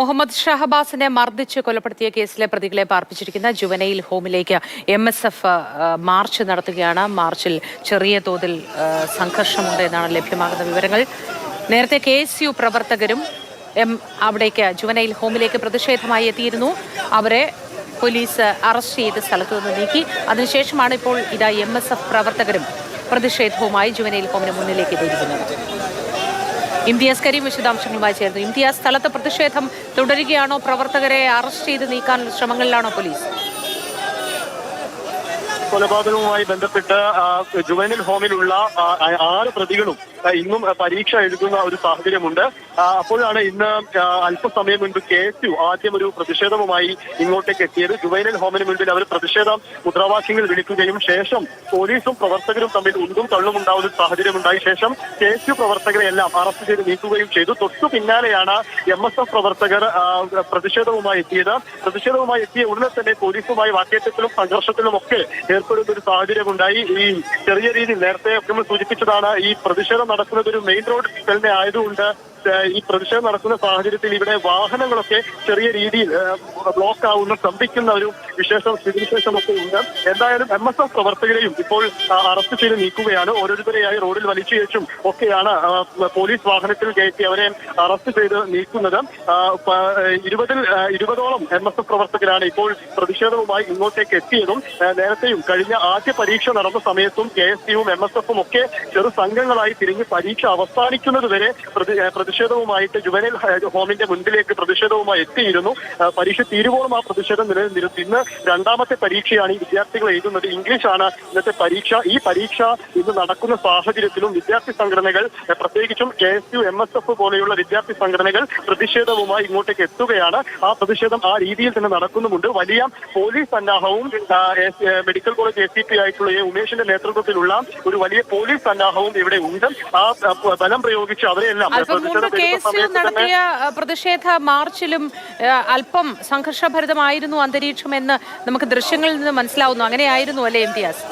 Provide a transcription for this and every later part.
മുഹമ്മദ് ഷഹബാസിനെ മർദ്ദിച്ച് കൊലപ്പെടുത്തിയ കേസിലെ പ്രതികളെ പാർപ്പിച്ചിരിക്കുന്ന ജുവനയിൽ ഹോമിലേക്ക് എം എസ് എഫ് മാർച്ച് നടത്തുകയാണ്. മാർച്ചിൽ ചെറിയ തോതിൽ സംഘർഷമുണ്ട് എന്നാണ് ലഭ്യമാകുന്ന വിവരങ്ങൾ. നേരത്തെ കെ എസ് യു പ്രവർത്തകരും എം അവിടേക്ക് ജുവനയിൽ ഹോമിലേക്ക് പ്രതിഷേധമായി എത്തിയിരുന്നു. അവരെ പോലീസ് അറസ്റ്റ് ചെയ്ത് സ്ഥലത്തു നിന്ന് നീക്കി. അതിനുശേഷമാണ് ഇപ്പോൾ ഇതാ എം എസ് എഫ് പ്രവർത്തകരും പ്രതിഷേധവുമായി ജുവനയിൽ ഹോമിന് മുന്നിലേക്ക് എത്തിയിരിക്കുന്നത്. ഇംതിയാസ് കരീം വിശദാംശങ്ങളുമായി ചേർന്നു ഇംതിയാസ് സ്ഥലത്ത് പ്രതിഷേധം തുടരുകയാണോ? പ്രവർത്തകരെ അറസ്റ്റ് ചെയ്ത് നീക്കാനുള്ള ശ്രമങ്ങളിലാണോ പോലീസ്? കൊലപാതകവുമായി ബന്ധപ്പെട്ട് ജുവനിൽ ഹോമിലുള്ള ആറ് പ്രതികളും ഇന്നും പരീക്ഷ എഴുതുന്ന ഒരു സാഹചര്യമുണ്ട്. അപ്പോഴാണ് ഇന്ന് അല്പസമയം മുൻപ് കെ എസ് യു ആദ്യം ഒരു പ്രതിഷേധവുമായി ഇങ്ങോട്ടേക്ക് എത്തിയത്. ജുവൈനൽ ഹോമിന് മുൻപിൽ അവർ പ്രതിഷേധ മുദ്രാവാക്യങ്ങൾ വിളിക്കുകയും ശേഷം പോലീസും പ്രവർത്തകരും തമ്മിൽ ഉന്തും തള്ളും ഉണ്ടാവുന്ന സാഹചര്യമുണ്ടായി ശേഷം കെ എസ് യു പ്രവർത്തകരെ എല്ലാം അറസ്റ്റ് ചെയ്ത് നീക്കുകയും ചെയ്തു. തൊട്ടു പിന്നാലെയാണ് എം എസ് എഫ് പ്രവർത്തകർ പ്രതിഷേധവുമായി എത്തിയത്. പ്രതിഷേധവുമായി എത്തിയ ഉടനെ തന്നെ പോലീസുമായി വാക്കേറ്റത്തിലും സംഘർഷത്തിലും ഒക്കെ ഏർപ്പെടുന്ന ഒരു സാഹചര്യമുണ്ടായി. ഈ ചെറിയ രീതിയിൽ നേരത്തെ നമ്മൾ സൂചിപ്പിച്ചതാണ് ഈ പ്രതിഷേധം നടക്കുന്നത് ഒരു മെയിൻ റോഡ് തന്നെ ആയതുകൊണ്ട് ഈ പ്രതിഷേധം നടക്കുന്ന സാഹചര്യത്തിൽ ഇവിടെ വാഹനങ്ങളൊക്കെ ചെറിയ രീതിയിൽ ബ്ലോക്ക് ആവുന്ന സ്തംഭിക്കുന്ന ഒരു വിശേഷം സ്ഥിതിവിശേഷമൊക്കെ ഉണ്ട്. എന്തായാലും എം എസ് എഫ് പ്രവർത്തകരെയും ഇപ്പോൾ അറസ്റ്റ് ചെയ്ത് നീക്കുകയാണ്. ഓരോരുത്തരെയായി റോഡിൽ വലിച്ചു വെച്ചും ഒക്കെയാണ് പോലീസ് വാഹനത്തിൽ കയറ്റി അവരെ അറസ്റ്റ് ചെയ്ത് നീക്കുന്നത്. ഇരുപതിൽ ഇരുപതോളം എം എസ് എഫ് പ്രവർത്തകരാണ് ഇപ്പോൾ പ്രതിഷേധവുമായി ഇങ്ങോട്ടേക്ക് എത്തിയതും നേരത്തെയും കഴിഞ്ഞ ആദ്യ പരീക്ഷ നടന്ന സമയത്തും കെ എസ് യുവും എം എസ് എഫും ഒക്കെ ചെറു സംഘങ്ങളായി തിരിഞ്ഞ് പരീക്ഷ അവസാനിക്കുന്നത് വരെ പ്രതി- പ്രതിഷേധവുമായിട്ട് ജുവനൽ ഹോമിന്റെ മുൻപിലേക്ക് പ്രതിഷേധവുമായി എത്തിയിരുന്നു. പരീക്ഷ തീരുവോളം ആ പ്രതിഷേധം നിലനിന്നിരുന്നു. ഇന്ന് രണ്ടാമത്തെ പരീക്ഷയാണ് ഈ വിദ്യാർത്ഥികൾ എഴുതുന്നത്. ഇംഗ്ലീഷാണ് ഇന്നത്തെ പരീക്ഷ. ഈ പരീക്ഷ ഇന്ന് നടക്കുന്ന സാഹചര്യത്തിലും വിദ്യാർത്ഥി സംഘടനകൾ പ്രത്യേകിച്ചും K S U M S F പോലെയുള്ള വിദ്യാർത്ഥി സംഘടനകൾ പ്രതിഷേധവുമായി ഇങ്ങോട്ടേക്ക് എത്തുകയാണ്. ആ പ്രതിഷേധം ആ രീതിയിൽ തന്നെ നടക്കുന്നുമുണ്ട്. വലിയ police സന്നാഹവും medical college S C P ആയിട്ടുള്ള എ ഉമേഷിന്റെ നേതൃത്വത്തിലുള്ള ഒരു വലിയ പോലീസ് സന്നാഹവും ഇവിടെ ഉണ്ട്. ആ ബലം പ്രയോഗിച്ച് അവരെയെല്ലാം അല്പം മുൻപ് കേസിൽ നടത്തിയ പ്രതിഷേധ മാർച്ചിലും അല്പം സംഘർഷഭരിതമായിരുന്നു അന്തരീക്ഷം എന്ന് നമുക്ക് ദൃശ്യങ്ങളിൽ നിന്ന് മനസ്സിലാവുന്നു. അങ്ങനെയായിരുന്നു അല്ലേ ഇംതിയാസ്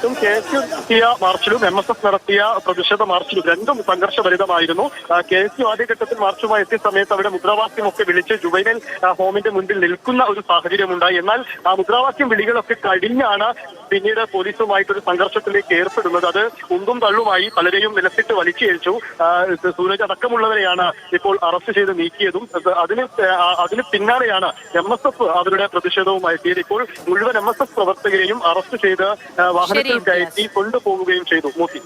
തീർച്ചയായിട്ടും കെ എസ് യു നടത്തിയ മാർച്ചിലും എം എസ് എഫ് നടത്തിയ പ്രതിഷേധ മാർച്ചിലും രണ്ടും സംഘർഷഭരിതമായിരുന്നു. കെ എസ് യു ആദ്യഘട്ടത്തിൽ മാർച്ചുമായി എത്തിയ സമയത്ത് അവിടെ മുദ്രാവാക്യമൊക്കെ വിളിച്ച് ജുബൈനൽ ഹോമിന്റെ മുൻപിൽ നിൽക്കുന്ന ഒരു സാഹചര്യമുണ്ടായി. എന്നാൽ ആ മുദ്രാവാക്യം വിളികളൊക്കെ കഴിഞ്ഞാണ് പിന്നീട് പോലീസുമായിട്ടൊരു സംഘർഷത്തിലേക്ക് ഏർപ്പെടുന്നത്. അത് ഉന്തും തള്ളുമായി പലരെയും നിലത്തിട്ട് വലിച്ചേൽച്ചു. സൂരജ് അടക്കമുള്ളവരെയാണ് ഇപ്പോൾ അറസ്റ്റ് ചെയ്ത് നീക്കിയതും. അത് അതിന് അതിന് പിന്നാലെയാണ് എം എസ് എഫ് അവരുടെ പ്രതിഷേധവുമായി എത്തിയത് ഇപ്പോൾ മുഴുവൻ എം എസ് എഫ് പ്രവർത്തകരെയും അറസ്റ്റ് ചെയ്ത് വാഹനത്തിൽ കയറ്റി കൊണ്ടുപോവുകയും ചെയ്തു മോത്തി